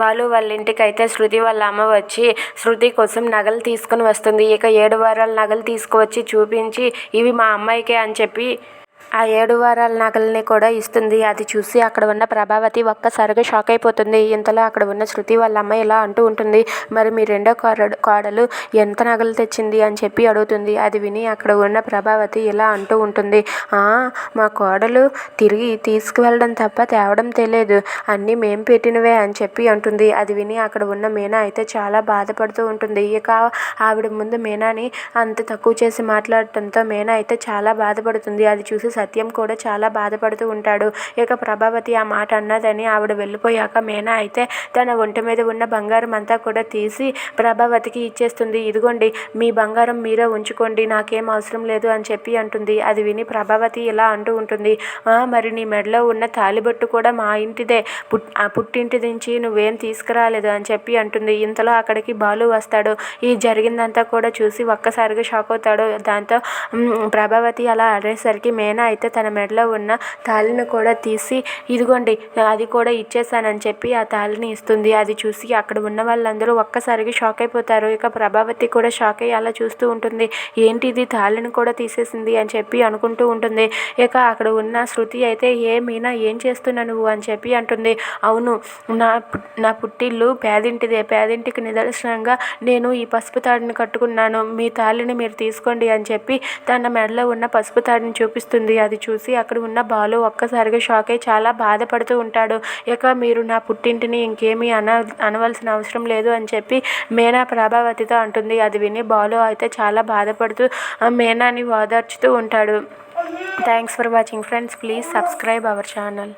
బాలు వాళ్ళ ఇంటికి అయితే శృతి వాళ్ళ అమ్మ వచ్చి శృతి కోసం నగలు తీసుకుని వస్తుంది. ఇక ఏడు వారాల నగలు తీసుకువచ్చి చూపించి ఇవి మా అమ్మాయికే అని చెప్పి ఆ ఏడు వారాల నగల్ని కూడా ఇస్తుంది. అది చూసి అక్కడ ఉన్న ప్రభావతి ఒక్కసారిగా షాక్ అయిపోతుంది. ఇంతలో అక్కడ ఉన్న శృతి వాళ్ళ అమ్మ ఇలా అంటూ ఉంటుంది. మరి మీ రెండో కోరడు కోడలు ఎంత నగలు తెచ్చింది? అని చెప్పి అడుగుతుంది. అది విని అక్కడ ఉన్న ప్రభావతి ఇలా అంటూ ఉంటుంది. మా కోడలు తిరిగి తీసుకువెళ్ళడం తప్ప తేవడం తెలియదు. అన్నీ మేం పెట్టినవే అని చెప్పి అంటుంది. అది విని అక్కడ ఉన్న మీనా అయితే చాలా బాధపడుతూ ఉంటుంది. ఇక ఆవిడ ముందు మీనాని అంత తక్కువ చేసి మాట్లాడటంతో మీనా అయితే చాలా బాధపడుతుంది. అది చూసి సత్యం కూడా చాలా బాధపడుతూ ఉంటాడు. ఇక ప్రభావతి ఆ మాట అన్నదని ఆవిడ వెళ్ళిపోయాక మేనా అయితే తన ఒంటి మీద ఉన్న బంగారం అంతా కూడా తీసి ప్రభావతికి ఇచ్చేస్తుంది. ఇదిగోండి మీ బంగారం మీరే ఉంచుకోండి నాకేం అవసరం లేదు అని చెప్పి అంటుంది. అది విని ప్రభావతి ఇలా అంటూ ఉంటుంది. మరి నీ మెడలో ఉన్న తాలిబొట్టు కూడా మా ఇంటిదే. పుట్ ఆ పుట్టింటి నుంచి నువ్వేం తీసుకురాలేదు అని చెప్పి అంటుంది. ఇంతలో అక్కడికి బాలు వస్తాడు. ఈ జరిగిందంతా కూడా చూసి ఒక్కసారిగా షాక్ అవుతాడు. దాంతో ప్రభావతి అలా అడేసరికి మేనా అయితే తన మెడలో ఉన్న తాళిని కూడా తీసి ఇదిగోండి అది కూడా ఇచ్చేసానని చెప్పి ఆ తాళిని ఇస్తుంది. అది చూసి అక్కడ ఉన్న వాళ్ళందరూ ఒక్కసారిగా షాక్ అయిపోతారు. ఇక ప్రభావతి కూడా షాక్ అయ్యి అలా చూస్తూ ఉంటుంది. ఏంటి ఇది? తాళిని కూడా తీసేసింది అని చెప్పి అనుకుంటూ ఉంటుంది. ఇక అక్కడ ఉన్న శృతి అయితే ఏ మీనా ఏం చేస్తున్నా నువ్వు? అని చెప్పి అంటుంది. అవును నా నా పుట్టిల్లు పేదింటిదే. పేదింటికి నిదర్శనంగా నేను ఈ పసుపు తాడిని కట్టుకున్నాను. మీ తాళిని మీరు తీసుకోండి అని చెప్పి తన మెడలో ఉన్న పసుపు తాడిని చూపిస్తుంది. అది చూసి అక్కడ ఉన్న బాలు ఒక్కసారిగా షాక్ అయి చాలా బాధపడుతూ ఉంటాడు. ఇక మీరు నా పుట్టింటిని ఇంకేమీ అన అనవలసిన అవసరం లేదు అని చెప్పి మేనా ప్రభావతితో అంటుంది. అది విని బాలు అయితే చాలా బాధపడుతూ మేనాని ఓదార్చుతూ ఉంటాడు. Thanks for watching friends. Please subscribe our channel.